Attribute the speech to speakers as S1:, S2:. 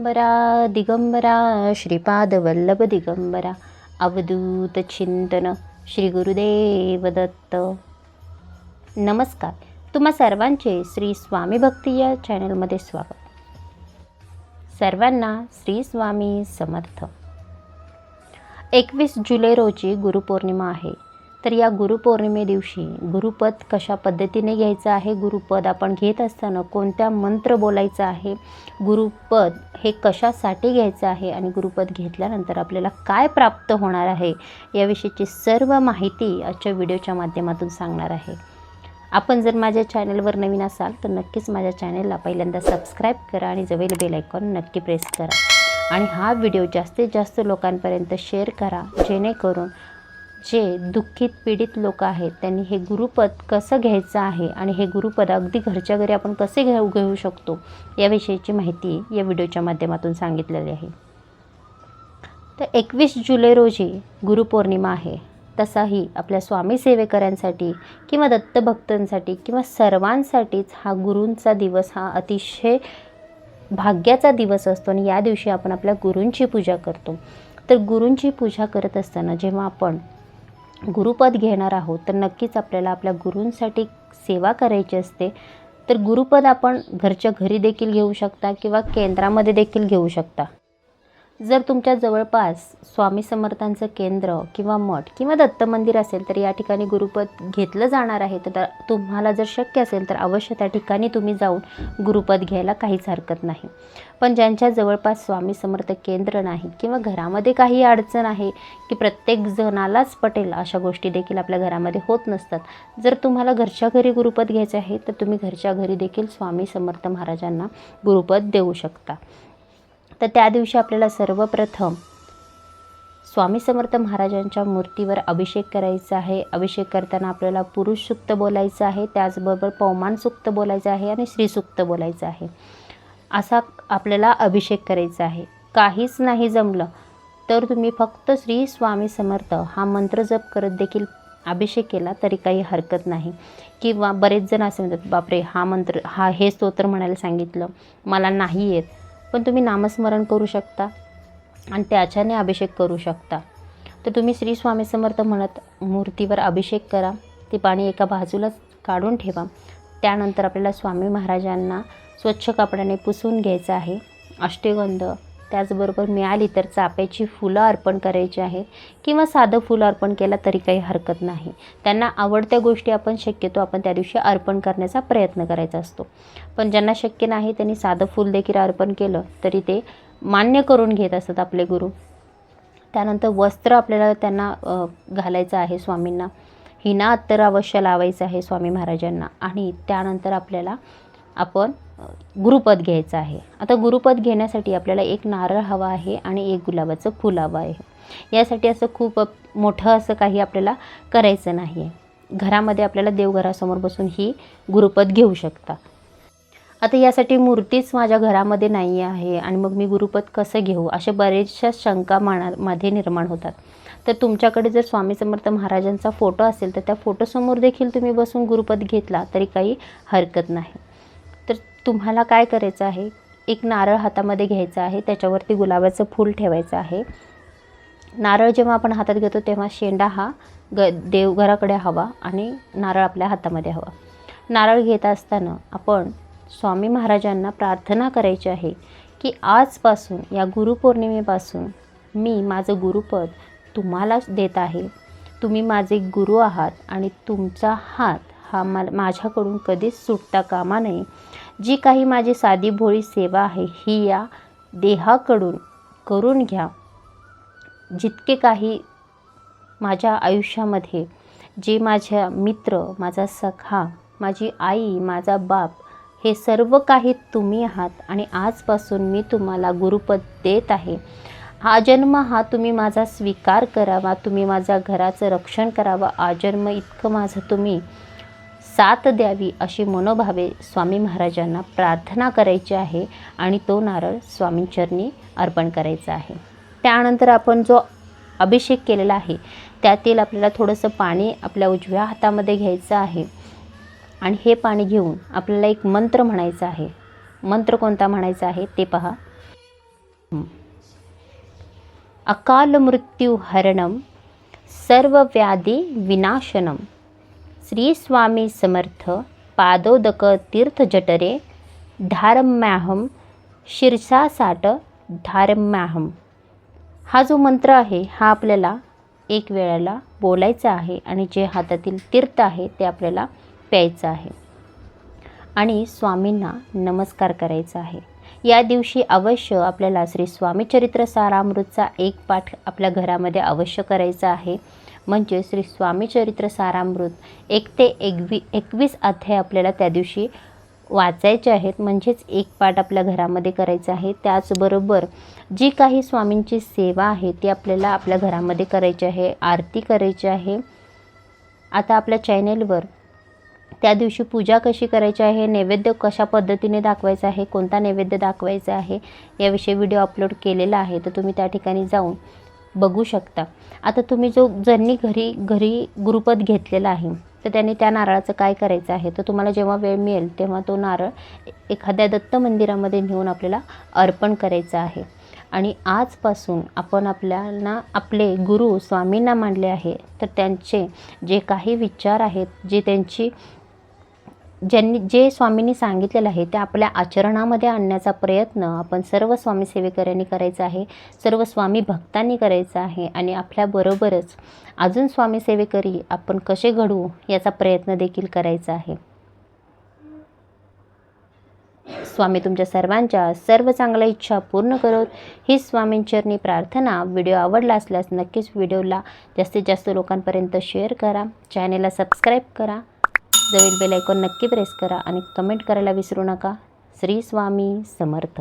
S1: दिगंबरा दिगंबरा श्रीपाद वल्लभ दिगंबरा अवधूत चिंतन श्री गुरुदेव दत्त. नमस्कार तुम्हा सर्वांचे श्री स्वामी भक्ती या चॅनलमध्ये स्वागत. सर्वांना श्री स्वामी समर्थ. एकवीस जुलै रोजी गुरुपौर्णिमा आहे. तर या गुरुपौर्णिमे दिवशी गुरुपद कशा पद्धतीने घ्यायचं आहे? गुरुपद आपण घेत असताना कोणत्या मंत्र बोलायचा आहे? गुरुपद हे कशासाठी घ्यायचं आहे? आणि गुरुपद घेतल्यानंतर आपल्याला काय प्राप्त होणार आहे? याविषयीची सर्व माहिती आजच्या व्हिडिओच्या माध्यमातून सांगणार आहे. आपण जर माझ्या चॅनलवर नवीन असाल तर नक्कीच माझ्या चॅनलला पहिल्यांदा सबस्क्राईब करा आणि जवळ बेल आयकॉन नक्की प्रेस करा. आणि हा व्हिडिओ जास्तीत जास्त लोकांपर्यंत शेअर करा जेणेकरून जे दुःखित पीडित लोक आहेत त्यांनी हे गुरुपद कसं घ्यायचं आहे आणि हे गुरुपद अगदी घरच्या घरी आपण कसे घेऊ घेऊ शकतो याविषयीची माहिती या व्हिडिओच्या माध्यमातून सांगितलेली आहे. तर एकवीस जुलै रोजी गुरुपौर्णिमा आहे. तसाही आपल्या स्वामी सेवेकरांसाठी किंवा दत्तभक्तांसाठी किंवा सर्वांसाठीच हा गुरूंचा दिवस हा अतिशय भाग्याचा दिवस असतो आणि या दिवशी आपण आपल्या गुरूंची पूजा करतो. तर गुरूंची पूजा करत असताना जेव्हा आपण गुरुपद घेणार आहोत तर नक्कीच आपल्याला आपल्या गुरूंसाठी सेवा करायची असते. तर गुरुपद आपण घरच्या घरी देखील घेऊ शकता किंवा केंद्रामध्ये देखील घेऊ शकता. जर तुमच्या जवळपास स्वामी समर्थांचं केंद्र किंवा मठ किंवा दत्त मंदिर असेल तर या ठिकाणी गुरुपद घेतलं जाणार आहे तर तुम्हाला जर शक्य असेल तर अवश्य त्या ठिकाणी तुम्ही जाऊन गुरुपद घ्यायला काहीच हरकत नाही. पण ज्यांच्या जवळपास स्वामी समर्थ केंद्र नाही किंवा घरामध्ये काही अडचण आहे की प्रत्येक जणालाच पटेल अशा गोष्टी देखील आपल्या घरामध्ये होत नसतात. जर तुम्हाला घरच्या घरी गुरुपद घ्यायचे आहे तर तुम्ही घरच्या घरी देखील स्वामी समर्थ महाराजांना गुरुपद देऊ शकता. तर त्या दिवशी आपल्याला सर्वप्रथम स्वामी समर्थ महाराजांच्या मूर्तीवर अभिषेक करायचा आहे. अभिषेक करताना आपल्याला पुरुष सुक्त बोलायचं आहे त्याचबरोबर पवमान सुक्त बोलायचं आहे आणि श्रीसुक्त बोलायचं आहे. असा आपल्याला अभिषेक करायचा आहे. काहीच नाही जमलं तर तुम्ही फक्त श्री स्वामी समर्थ हा मंत्र जप करत देखील अभिषेक केला तरी काही हरकत नाही. किंवा बरेच जण असे म्हणतात बापरे हा मंत्र हा हे स्तोत्र म्हणायला सांगितलं मला नाही येत. पण तुम्ही नामस्मरण करू शकता आणि त्याच्याने अभिषेक करू शकता. तर तुम्ही श्री स्वामी समर्थ म्हणत मूर्तीवर अभिषेक करा. ते पाणी एका बाजूलाच काढून ठेवा. त्यानंतर आपल्याला स्वामी महाराजांना स्वच्छ कपड्याने पुसून घ्यायचं आहे. अष्टगंध त्याचबरोबर मिळाली तर चाप्याची फुलं अर्पण करायची आहेत किंवा साधं फुलं अर्पण केलं तरी काही हरकत नाही. त्यांना आवडत्या गोष्टी आपण शक्यतो आपण त्या दिवशी अर्पण करण्याचा प्रयत्न करायचा असतो. पण ज्यांना शक्य नाही त्यांनी साधं फुल देखील अर्पण केलं तरी ते मान्य करून घेत असतात आपले गुरु. त्यानंतर वस्त्र आपल्याला त्यांना घालायचं आहे स्वामींना. हिना अत्तर अवश्य लावायचं आहे स्वामी महाराजांना. आणि त्यानंतर आपल्याला आपण गुरुपद घ्यायचं आहे. आता गुरुपद घेण्यासाठी आपल्याला एक नारळ हवा आहे आणि एक गुलाबाचं फूल हवं आहे. यासाठी असं खूप मोठं असं काही आपल्याला करायचं नाही आहे घरामध्ये आपल्याला देवघरासमोर बसून ही गुरुपद घेऊ शकता. आता यासाठी मूर्तीच माझ्या घरामध्ये नाही आहे आणि मग मी गुरुपद कसं घेऊ? अशा बरेचशा शंका मनामध्ये निर्माण होतात. तर तुमच्याकडे जर स्वामी समर्थ महाराजांचा फोटो असेल तर त्या फोटोसमोर देखील तुम्ही बसून गुरुपद घेतला तरी काही हरकत नाही. तुम्हाला काय करायचं आहे? एक नारळ हातामध्ये घ्यायचा आहे त्याच्यावरती गुलाबाचं फूल ठेवायचं आहे. नारळ जेव्हा आपण हातात घेतो तेव्हा शेंडा हा ग देवघराकडे हवा आणि नारळ आपल्या हातामध्ये हवा. नारळ घेत असताना आपण स्वामी महाराजांना प्रार्थना करायची आहे की आजपासून या गुरुपौर्णिमेपासून मी माझं गुरुपद तुम्हालाच देत आहे. तुम्ही माझे गुरु आहात आणि तुमचा हात हा मला माझ्याकडून कधीच सुटता कामा नये. जी काही माझी साधी भोळी सेवा आहे ही या देहाकडून करून घ्या. जितके काही माझ्या आयुष्यामध्ये जे माझ्या मित्र माझा सखा माझी आई माझा बाप हे सर्व काही तुम्ही आहात आणि आजपासून मी तुम्हाला गुरुपद देत आहे. हा जन्म हा तुम्ही माझा स्वीकार करावा तुम्ही माझ्या घराचं रक्षण करावं. आजन्म इतकं माझं तुम्ही साथ द्यावी अशी मनोभावे स्वामी महाराजांना प्रार्थना करायची आहे आणि तो नारळ स्वामींचरणी अर्पण करायचा आहे. त्यानंतर आपण जो अभिषेक केलेला आहे त्यातील आपल्याला थोडंसं पाणी आपल्या उजव्या हातामध्ये घ्यायचं आहे. आणि हे पाणी घेऊन आपल्याला एक मंत्र म्हणायचा आहे. मंत्र कोणता म्हणायचा आहे ते पहा. अकाल मृत्यू हरणम सर्व व्याधी विनाशनम श्री स्वामी समर्थ पादोदक तीर्थ जटरे धारम्याहम शीर्षासाट धारम्याहम. हा जो मंत्र आहे हा आपल्याला एक वेळेला बोलायचा आहे आणि जे हातातील तीर्थ आहे ते आपल्याला प्यायचं आहे. आणि स्वामींना नमस्कार करायचा आहे. या दिवशी अवश्य आपल्याला श्री स्वामी चरित्र सारामृतचा एक पाठ आपल्या घरामध्ये अवश्य करायचा आहे. म्हणजे श्री स्वामी चरित्र सारामृत. एक ते एकवी एकवीस अध्याय आपल्याला त्या दिवशी वाचायचे आहेत. म्हणजेच एक पाठ आपल्या घरामध्ये करायचं आहे. त्याचबरोबर जी काही स्वामींची सेवा आहे ती आपल्याला आपल्या घरामध्ये करायची आहे. आरती करायची आहे. आता आपल्या चॅनेलवर त्या दिवशी पूजा कशी करायची आहे नैवेद्य कशा पद्धतीने दाखवायचा आहे कोणता नैवेद्य दाखवायचा आहे याविषयी व्हिडिओ अपलोड केलेला आहे तर तुम्ही त्या ठिकाणी जाऊन बघू शकता. आता तुम्ही जो ज्यांनी घरी घरी गुरुपद घेतलेला आहे तर त्यांनी त्या नारळाचं काय करायचं आहे? तर तुम्हाला जेव्हा वेळ मिळेल तेव्हा तो नारळ एखाद्या दत्त मंदिरामध्ये नेऊन आपल्याला अर्पण करायचं आहे. आणि आजपासून आपण आपल्याला आपले गुरु स्वामींना मानले आहे तर त्यांचे जे काही विचार आहेत जे त्यांची ज्यांनी जे स्वामींनी सांगितलेलं आहे ते आपल्या आचरणामध्ये आणण्याचा प्रयत्न आपण सर्व स्वामी सेवेकऱ्यांनी करायचा आहे सर्व स्वामी भक्तांनी करायचा आहे आणि आपल्याबरोबरच अजून स्वामी सेवेकरी आपण कसे घडवू याचा प्रयत्न देखील करायचा आहे. स्वामी तुमच्या सर्वांच्या सर्व चांगल्या इच्छा पूर्ण करत. ही स्वामींचरणी प्रार्थना व्हिडिओ आवडला असल्यास नक्कीच व्हिडिओला जास्तीत जास्त लोकांपर्यंत शेअर करा. चॅनेलला सबस्क्राईब करा. जवळ बेल आयकॉन नक्की प्रेस करा आणि कमेंट करायला विसरू नका श्री स्वामी समर्थ